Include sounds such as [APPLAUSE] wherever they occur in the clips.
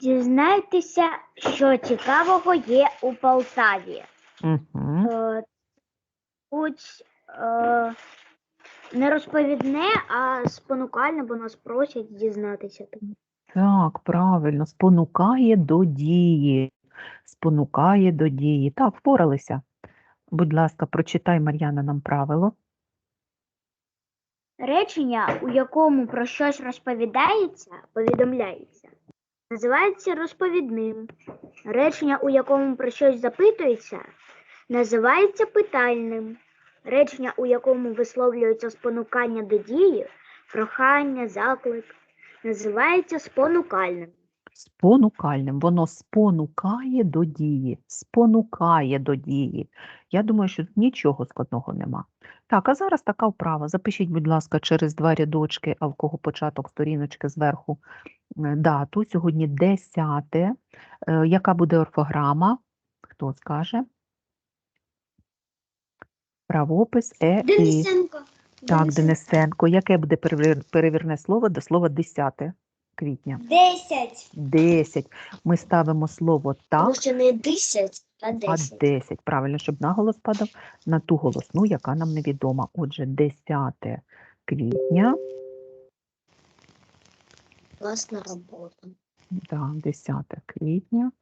Дізнайтеся, що цікавого є у Полтаві. Угу. Е, е, не розповідне, а спонукальне, бо нас просять дізнатися. Так, правильно, спонукає до дії. Спонукає до дії. Так, впоралися. Будь ласка, прочитай, Мар'яна, нам правило. Речення, у якому про щось розповідається, повідомляється, називається розповідним. Речення, у якому про щось запитується, називається питальним. Речення, у якому висловлюється спонукання до дії, прохання, заклик, називається спонукальним. Спонукальним. Воно спонукає до дії. Спонукає до дії. Я думаю, що нічого складного нема. Так, а зараз така вправа. Запишіть, будь ласка, через два рядочки, а в кого початок сторіночки зверху дату. Сьогодні 10. Е, Яка буде орфограма? Хто скаже? Правопис Е. Денисенко. Так, Денисенко. Яке буде перевірне слово до слова 10 квітня? Десять. 10. Ми ставимо слово так, що не десять, а а 10. Правильно, щоб наголос падав на ту голосну, яка нам невідома. Отже, 10 квітня. Класна робота. Так, 10 квітня.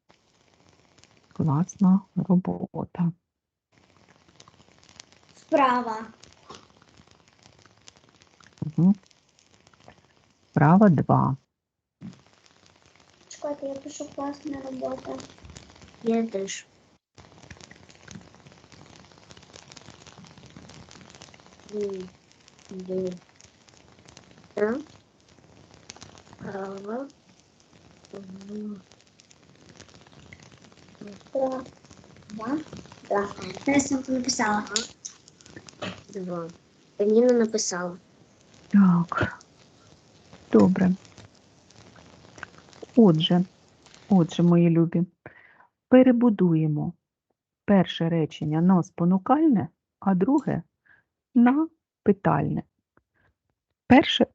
Класна робота. Справа. Угу. Справа 2. Чекайте, я пишу класна робота. Я теж. Право. Два. Два. Я сам написала. Два. Ніна написала. Так. Добре. Отже, отже, мої любі, перебудуємо перше речення на спонукальне, а друге на питальне. Перше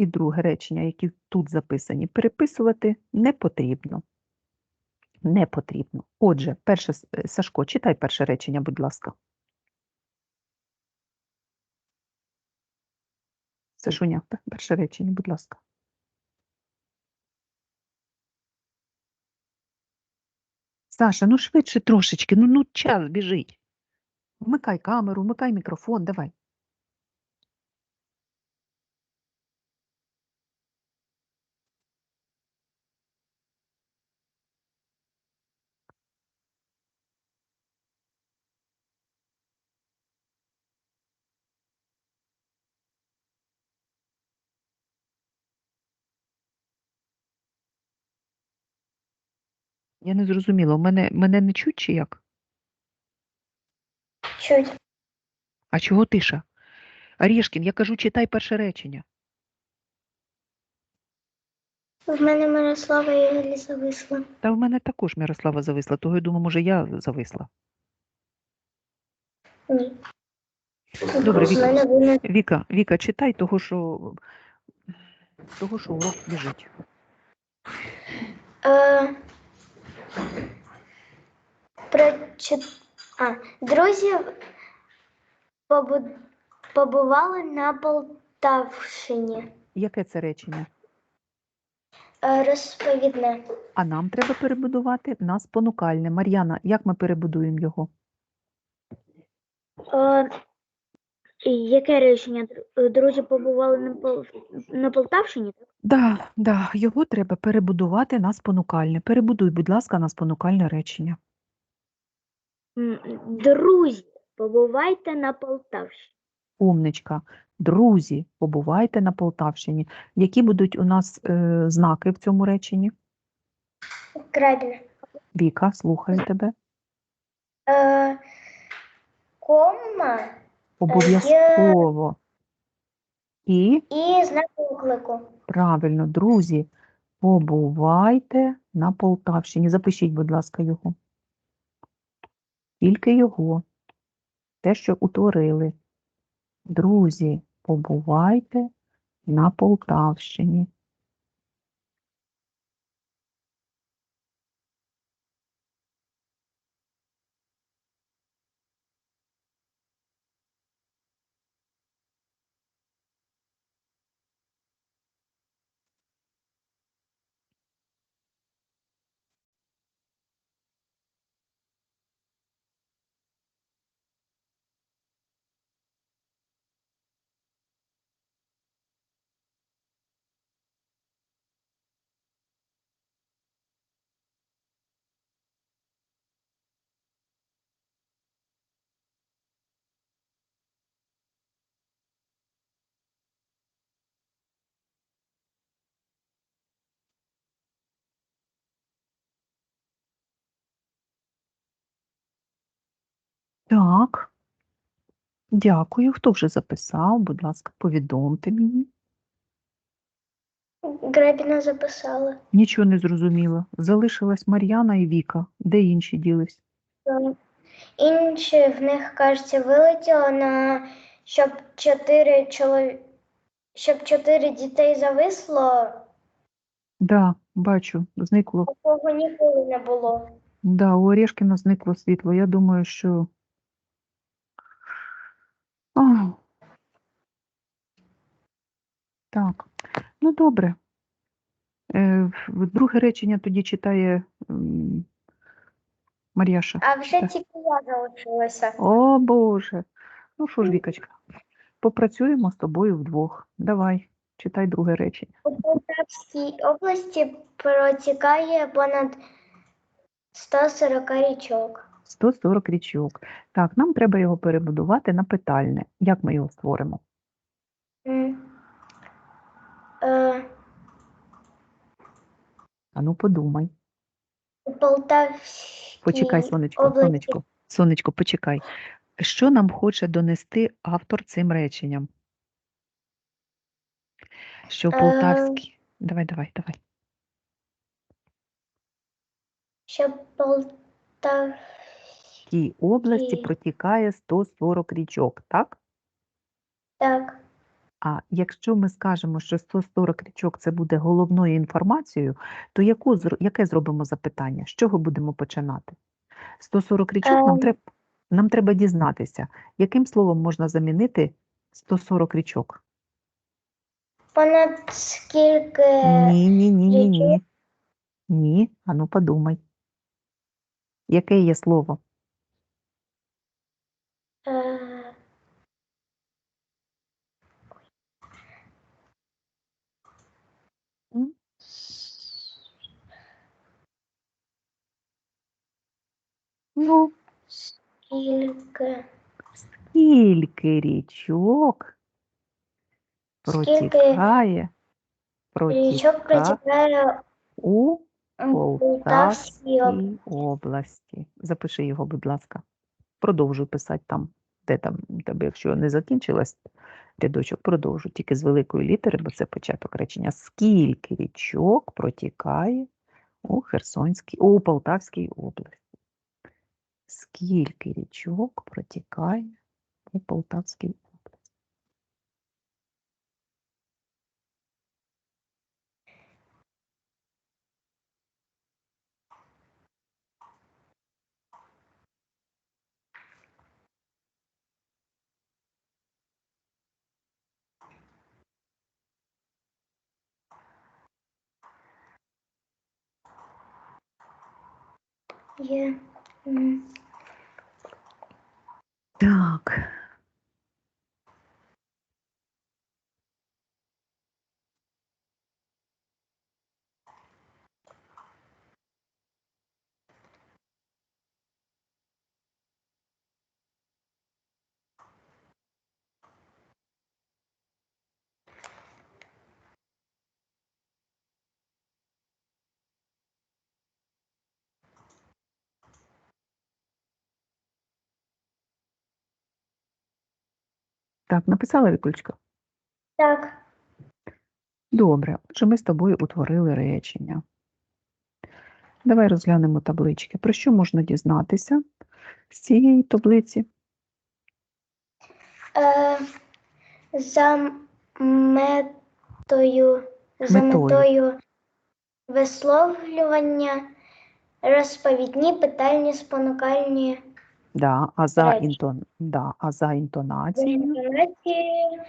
і друге речення, які тут записані, переписувати не потрібно. Не потрібно. Отже, перше, е, Сашко, читай перше речення, будь ласка. Сашуня, перше речення, будь ласка. Саша, ну швидше трошечки, ну, ну час біжить. Вмикай камеру, вмикай мікрофон, давай. Я не зрозуміла, у мене, мене не чуть чи як? Чуть. А чого тиша? Арішкін, я кажу, читай перше речення. В мене Мирослава Ігорі зависла. Та в мене також Мирослава зависла, того я думаю, може я зависла. Ні. Добре, Віка. Віка, Віка, читай того, що того, що урок біжить. Е, прочит... а, друзі побу... побували на Полтавщині. Яке це речення? Е, розповідне. А нам треба перебудувати на спонукальне. Мар'яна, як ми перебудуємо його? Е, яке рішення? Друзі побували на, Пол... на Полтавщині? Да, да, його треба перебудувати на спонукальне. Перебудуй, будь ласка, на спонукальне речення. М, Друзі, побувайте на Полтавщині. Умничка. Друзі, побувайте на Полтавщині. Які будуть у нас е, знаки в цьому реченні? Крабіна. Віка, слухаю тебе. Е, кома Обов'язково. І і знак оклику. правильно, друзі, побувайте на Полтавщині. Запишіть, будь ласка, його. Тільки його. Те, що утворили. Друзі, побувайте на Полтавщині. Так. Дякую. Хто вже записав? Будь ласка, повідомте мені. Гребіна записала. Нічого не зрозуміло. Залишилась Мар'яна і Віка. Де інші ділись? Інші в них, кажеться, вилетіло на щоб чотири чолові... щоб чотири дітей зависло, Да, бачу, зникло. такого ніколи не було. Да, у Орешкіна зникло світло. Я думаю, що. А. Так, ну добре. Е, друге речення тоді читає Мар'яша. А вже тільки я залишилася. О, Боже. Ну що ж, Вікачка, попрацюємо з тобою вдвох. Давай, читай друге речення. У Полтавській області протікає понад 140 річок. 140 річок. Так, нам треба його перебудувати на питальне. Як ми його створимо? М. Е, А ну подумай. у Полтавській Почекай, сонечко, області сонечко, сонечко, почекай. Що нам хоче донести автор цим реченням? Що Е, Полтавський. Давай, давай, давай. що Полтав... В тій області Ті. протікає 140 річок, так? Так, А якщо ми скажемо, що 140 річок це буде головною інформацією, то яку, яке зробимо запитання? З чого будемо починати? 140 річок нам, Ем. треба, нам треба дізнатися, яким словом можна замінити 140 річок? понад скільки Ні, ні, ні, ні, ні. Ні, ану подумай. Яке є слово? е, М? Ну, скільки скільки річок протікає, річок протікає у Полтавській області. Запиши його, будь ласка. Продовжуй писати там, де там тебе, якщо не закінчилась рядочок, продовжуй тільки з великої літери, бо це початок речення. Скільки річок протікає у Херсонській, у Полтавській області? Скільки річок протікає у Полтавській області? Є. м, Так. Так, написала Вікулечка? Так, Добре, отже, ми з тобою утворили речення. Давай розглянемо таблички. Про що можна дізнатися з цієї таблиці? е, за метою, за Метою. метою висловлювання розповідні, питальні, спонукальні Да, а, за Речі. інтон... да, а за інтонацією інтонації,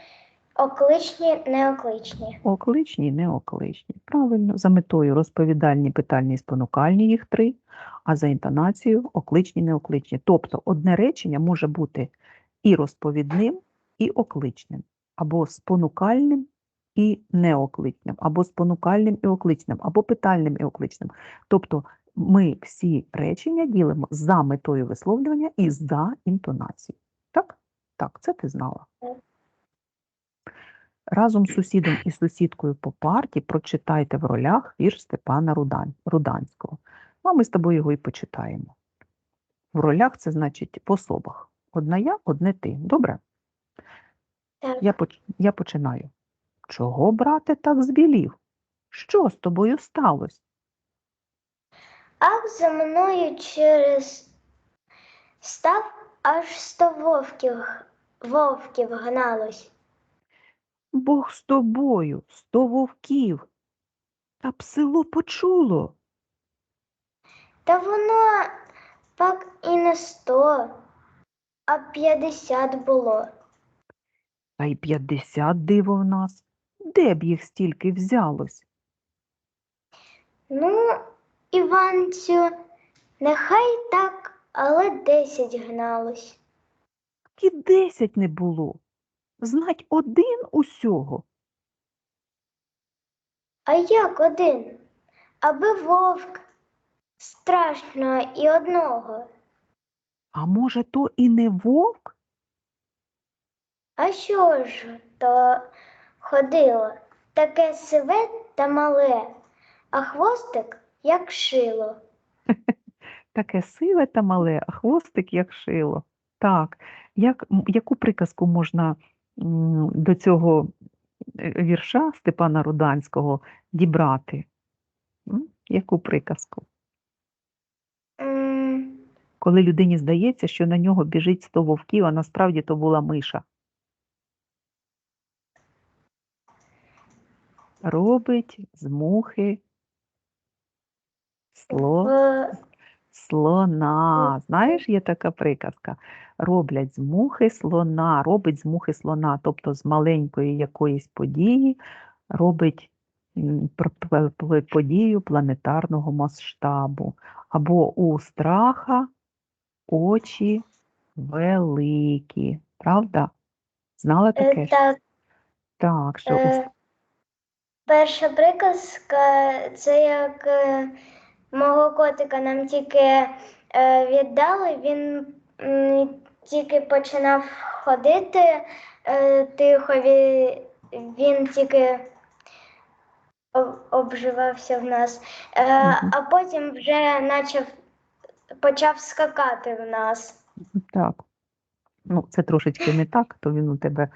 окличні, неокличні. окличні, неокличні. Правильно, за метою розповідальні, питальні, спонукальні їх три, а за інтонацією окличні, неокличні. Тобто одне речення може бути і розповідним, і окличним, або спонукальним і неокличним, або спонукальним і окличним, або питальним і окличним. Тобто ми всі речення ділимо за метою висловлювання і за інтонацією. Так? Так, це ти знала. Разом з сусідом і сусідкою по парті прочитайте в ролях вірш Степана Рудан... Руданського. Ну, а ми з тобою його і почитаємо. В ролях це значить в особах. Одна я, одне ти. Добре? Так. Я, поч... я починаю. Чого, брате, так збілів? Що з тобою сталося? А за мною через став аж сто вовків, вовків гналось. Бог з тобою, сто вовків. Та б село почуло. Та воно пак і не сто, а п'ятдесят було. Та й п'ятдесят диво в нас. Де б їх стільки взялось? Ну, Іванцю, нехай так, але десять гналось. І десять не було. Знать один усього. А як один? Аби вовк страшно і одного. А може, то і не вовк? А що ж то ходило? Таке сиве та мале, а хвостик як шило. [LAUGHS] Таке сиве та мале, а хвостик як шило. Так, як, яку приказку можна м, до цього е, вірша Степана Руданського дібрати? М? Яку приказку? Коли людині здається, що на нього біжить сто вовків, а насправді то була миша. Робить з мухи сло. Слона. Знаєш, є така приказка. Роблять з мухи слона, робить з мухи слона, тобто з маленької якоїсь події робить подію планетарного масштабу. Або у страха очі великі. Правда? Знала е, таке? Так, Так, що е, перша приказка це як е, мого котика нам тільки е, віддали, він тільки починав ходити е, тихо, він, тільки обживався в нас, е, а потім вже начав, почав скакати в нас. Так. Ну, це трошечки не так, то він у тебе.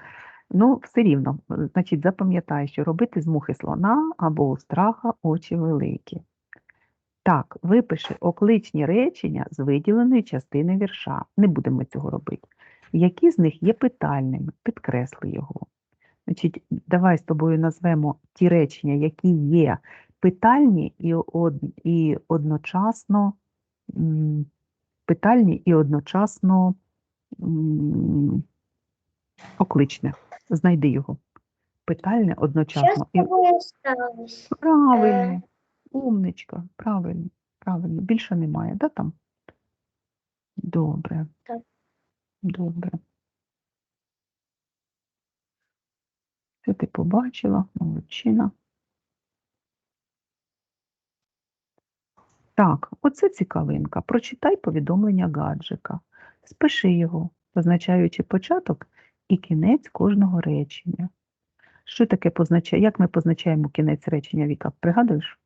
Ну, все рівно. Значить, запам'ятай, що робити з мухи слона або у страха очі великі. Так, випиши окличні речення з виділеної частини вірша. Не будемо цього робити. Які з них є питальними? Підкресли його. Значить, давай з тобою назвемо ті речення, які є питальні і, од... і одночасно питальні і одночасно окличне. Знайди його. Питальне Що з одночасно. Тобою сталося? Правильно, умничка, правильно, правильно. Більше немає, да, там? Добре. Так. Добре. Це ти побачила, молодчина. Так, оце цікавинка. Прочитай повідомлення гаджика. Спиши його, позначаючи початок і кінець кожного речення. Що таке позначає? Як ми позначаємо кінець речення, Віка? Пригадуєш?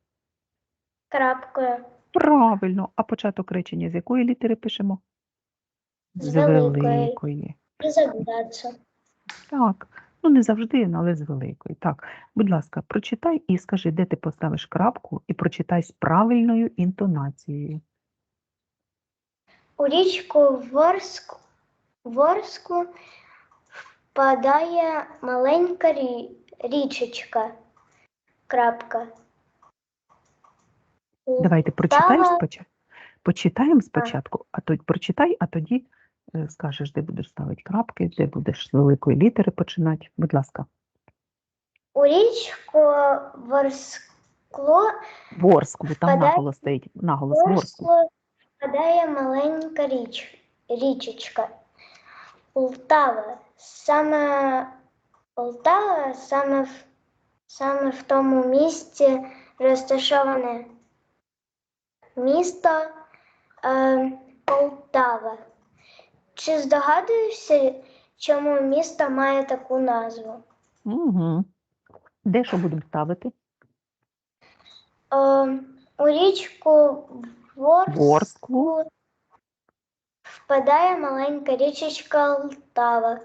Крапкою. Правильно. А початок речення з якої літери пишемо? З великої. Так. Ну, не завжди, але з великої. Так, будь ласка, прочитай і скажи, де ти поставиш крапку, і прочитай з правильною інтонацією. У річку Ворску, Ворску впадає маленька річечка. Крапка. Давайте прочитаєш спочатку. Почитаємо спочатку, а тоді прочитай, а тоді е, скажеш, де будеш ставити крапки, де будеш з великої літери починати. Будь ласка. У річку Ворскло, Ворсклу, там наголос стоїть. Наголос. Ворскло впадає маленька річ, річечка. Полтава. Саме Полтава саме в, саме в тому місці розташоване місто е, Полтава. Чи здогадуєшся, чому місто має таку назву? Угу. Де що будемо ставити? Е, у річку Ворсклу Ворсклу. впадає маленька річечка Лтава.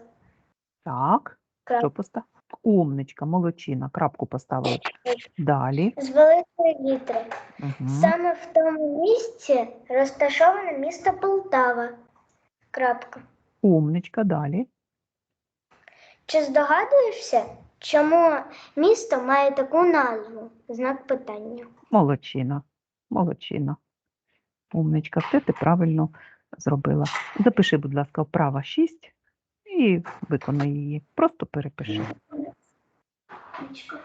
Так. Крап. Що постав? Умничка, молодчина. Крапку поставили. Далі. З великої літери. Угу. Саме в тому місці розташоване місто Полтава. Крапка. Умничка, далі. Чи здогадуєшся, чому місто має таку назву? Знак питання. Молодчина. Молодчина. Умничка, все ти правильно зробила. Запиши, будь ласка, вправа 6 і виконай її. Просто перепиши капочка.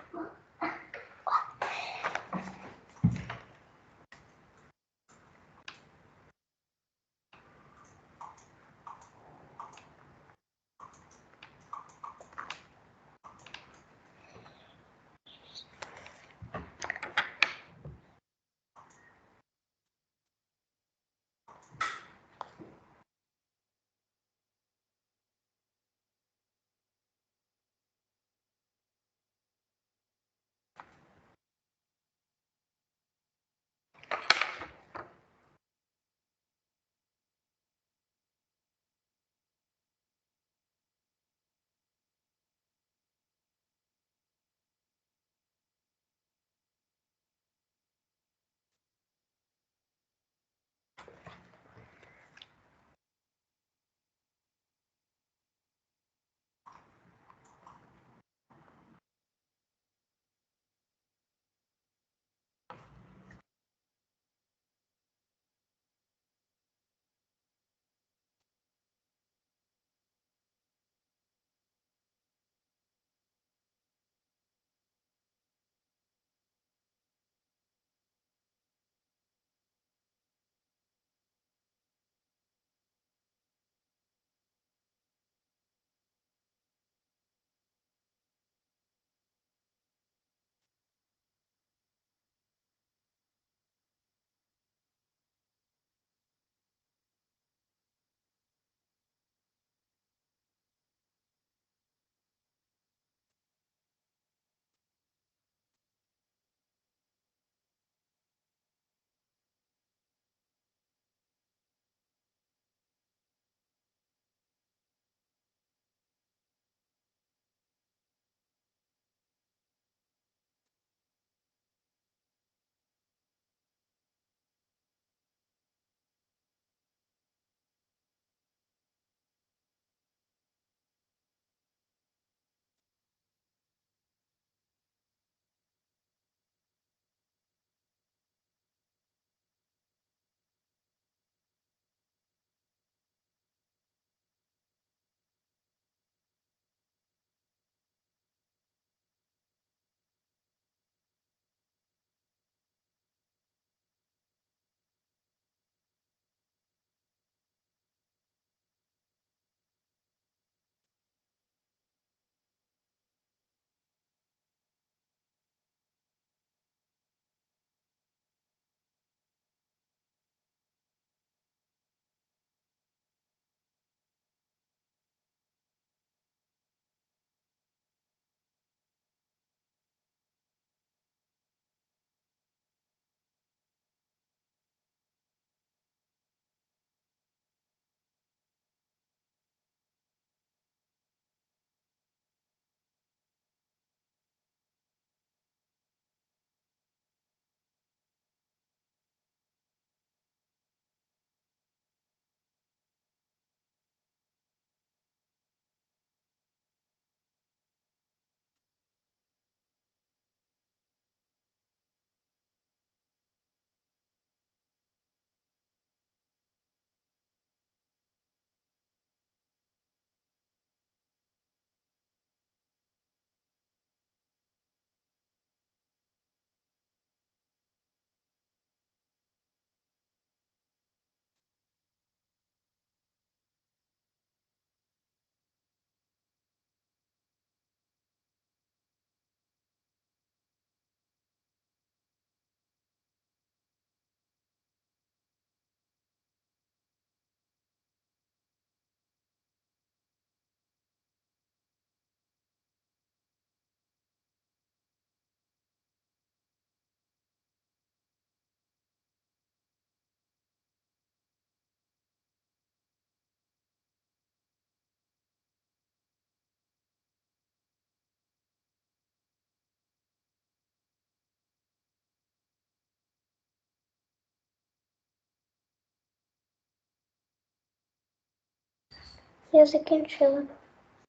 Я закінчила.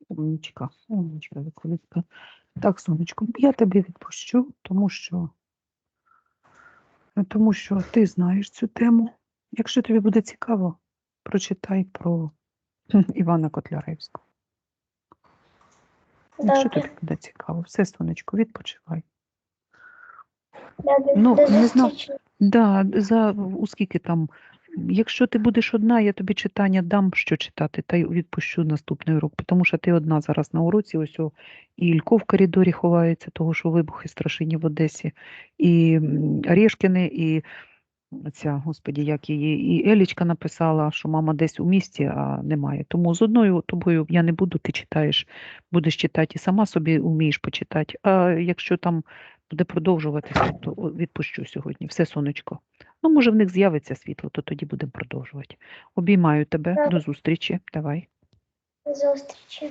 Умнічка, умнічка, Вікулітка. Так, сонечко, я тебе відпущу, тому що, тому що ти знаєш цю тему. Якщо тобі буде цікаво, прочитай про Івана Котляревського. Якщо тобі буде цікаво, все, сонечко, відпочивай. Добре. Ну, До не знаю. Да, за у скільки там. Якщо ти будеш одна, я тобі читання дам, що читати, та й відпущу наступний урок, тому що ти одна зараз на уроці, ось о, і Ілько в коридорі ховається, того, що вибухи страшенні в Одесі, і м, Орешкіни, і ця, господі, як її, і Елічка написала, що мама десь у місті, а немає. Тому з одною тобою я не буду, ти читаєш, будеш читати і сама собі вмієш почитати. А якщо там буде продовжуватися, то відпущу сьогодні. Все, сонечко. Ну, може, в них з'явиться світло, то тоді будемо продовжувати. Обіймаю тебе. Добре. До зустрічі. Давай. До зустрічі.